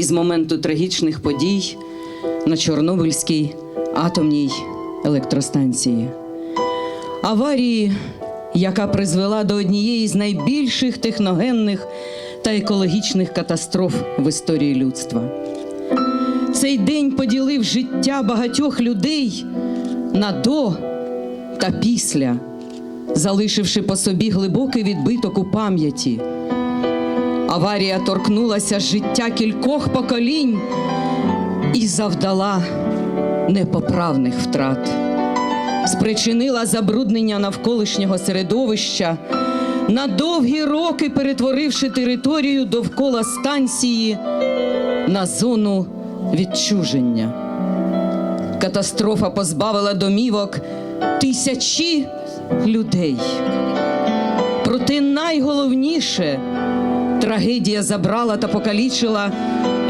із моменту трагічних подій на Чорнобильській атомній електростанції. Аварії, яка призвела до однієї з найбільших техногенних та екологічних катастроф в історії людства. Цей день поділив життя багатьох людей на до та після, залишивши по собі глибокий відбиток у пам'яті. Аварія торкнулася життя кількох поколінь і завдала непоправних втрат, спричинила забруднення навколишнього середовища, на довгі роки перетворивши територію довкола станції на зону відчуження. Катастрофа позбавила домівок тисячі людей. Проте найголовніше трагедія забрала та покалічила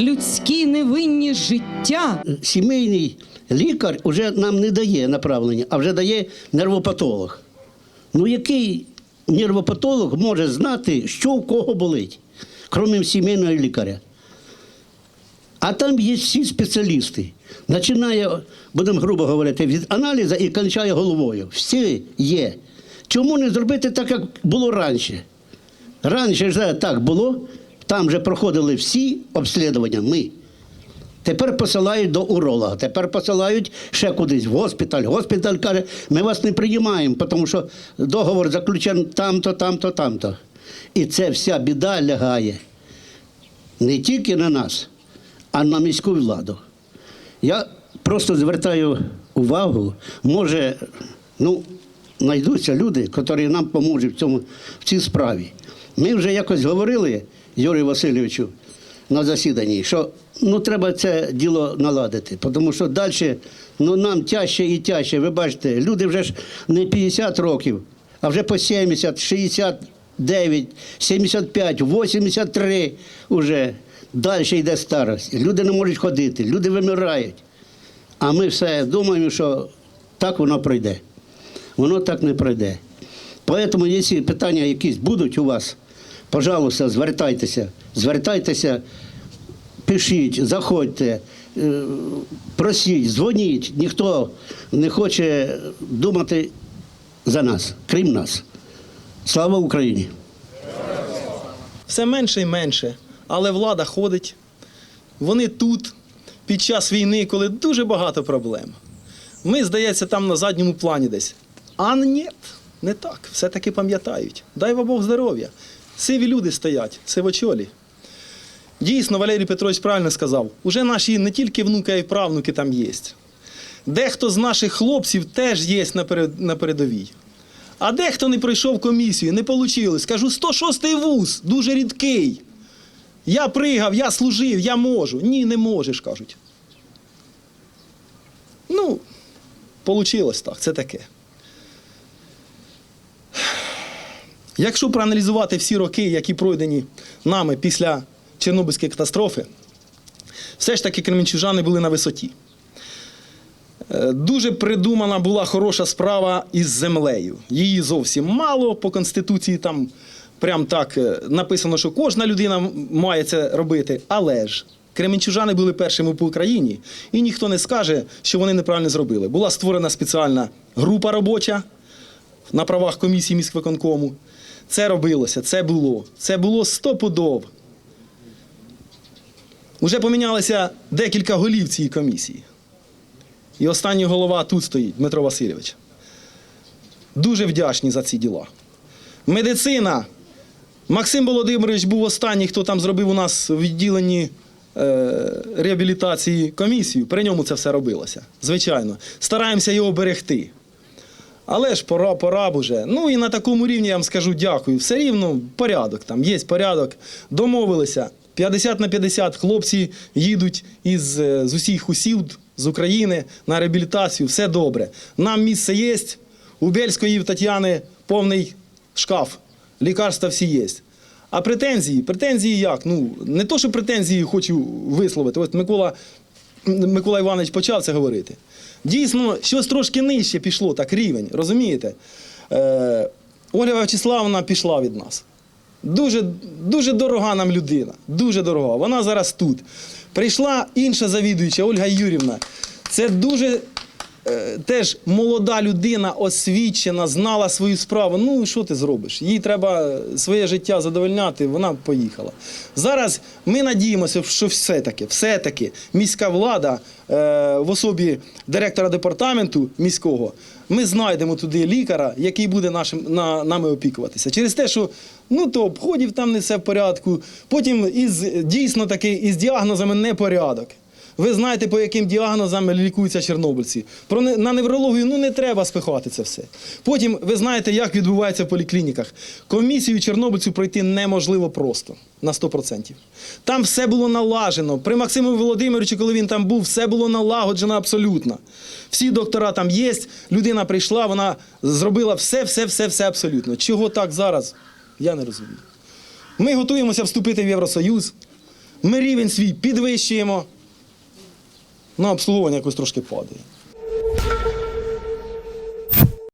людські невинні життя. сімейний лікар вже нам не дає направлення, а вже дає нервопатолог. Ну який нервопатолог може знати, що у кого болить, крім сімейного лікаря? А там є всі спеціалісти. Починає, будемо грубо говорити, від аналізу і кінчає головою. Всі є. Чому не зробити так, як було раніше? Раніше ж так було, там вже проходили всі обслідування ми. Тепер посилають до уролога, тепер посилають ще кудись в госпіталь. Госпіталь каже, ми вас не приймаємо, тому що договор заключений там-то, там-то, там-то. І це вся біда лягає не тільки на нас, а на міську владу. Я просто звертаю увагу, може, ну, знайдуться люди, які нам поможуть в, цьому, в цій справі. Ми вже якось говорили Юрію Васильовичу на засіданні, що ну, треба це діло наладити, тому що далі ну, нам тяжче і тяжче. Ви бачите, люди вже ж не 50 років, а вже по 70, 69, 75, 83 вже. Далі йде старость. Люди не можуть ходити, люди вимирають. А ми все думаємо, що так воно пройде. Воно так не пройде. Тому, якщо питання якісь будуть у вас, пожалуйста, звертайтеся, звертайтеся, пишіть, заходьте, е, просіть, дзвоніть. Ніхто не хоче думати за нас, крім нас. Слава Україні! все менше і менше. Але влада ходить. Вони тут під час війни, коли дуже багато проблем. Ми, здається, там на задньому плані десь. А ні, не так. Все-таки пам'ятають. Дай вам Бог здоров'я. Сиві люди стоять, сивочолі. Дійсно, Валерій Петрович правильно сказав, уже наші не тільки внуки, а й правнуки там є. Дехто з наших хлопців теж є на передовій. А дехто не пройшов комісію, не вийшло. Скажу, 106-й вуз, дуже рідкий. Я пригав, я служив, я можу. Ні, не можеш, кажуть. Ну, вийшло так, це таке. Якщо проаналізувати всі роки, які пройдені нами після Чорнобильської катастрофи, все ж таки кременчужани були на висоті. Е, Дуже придумана була хороша справа із землею. Її зовсім мало по конституції. Там прям так е, написано, що кожна людина має це робити. Але ж кременчужани були першими по Україні, і ніхто не скаже, що вони неправильно зробили. Була створена спеціальна група робоча на правах комісії міськвиконкому. Це робилося, це було. Це було стопудов. Уже помінялося декілька голів цієї комісії. І останній голова тут стоїть, Дмитро Васильович. Дуже вдячні за ці діла. Медицина. Максим Володимирович був останній, хто там зробив у нас в відділенні е, реабілітації комісію. При ньому це все робилося. Звичайно. Стараємося його берегти. Але ж пора, пора б. Ну і на такому рівні я вам скажу дякую. Все рівно порядок там, є порядок. Домовилися. 50 на 50 хлопці їдуть із, е, з усіх усів з України на реабілітацію. Все добре. Нам місце є. У Бельської в Тетяни повний шкаф. Лікарства всі є. А претензії? Претензії як? Ну, не то, що претензії хочу висловити. От Микола, Микола Іванович почав це говорити. Дійсно, щось трошки нижче пішло, так рівень, розумієте? Е, Ольга Вячеславовна пішла від нас. Дуже, дуже дорога нам людина. Дуже дорога. Вона зараз тут. Прийшла інша завідуюча Ольга Юрівна. Це дуже теж молода людина, освічена, знала свою справу. Ну, що ти зробиш? Їй треба своє життя задовольняти, вона поїхала. Зараз ми надіємося, що все-таки, все-таки міська влада е, в особі директора департаменту міського, ми знайдемо туди лікаря, який буде нашим, на, нами опікуватися. Через те, що ну, то обходів там не все в порядку, потім із, дійсно таки із діагнозами непорядок. Ви знаєте, по яким діагнозам лікуються чорнобильці. Про не- на неврологію ну не треба спихати це все. Потім ви знаєте, як відбувається в поліклініках. Комісію чорнобильцю пройти неможливо просто на 100%. Там все було налажено. При Максиму Володимировичу, коли він там був, все було налагоджено абсолютно. Всі доктора там є, людина прийшла, вона зробила все, все, все, все абсолютно. Чого так зараз? Я не розумію. Ми готуємося вступити в Євросоюз. Ми рівень свій підвищуємо. На обслуговування якось трошки падає.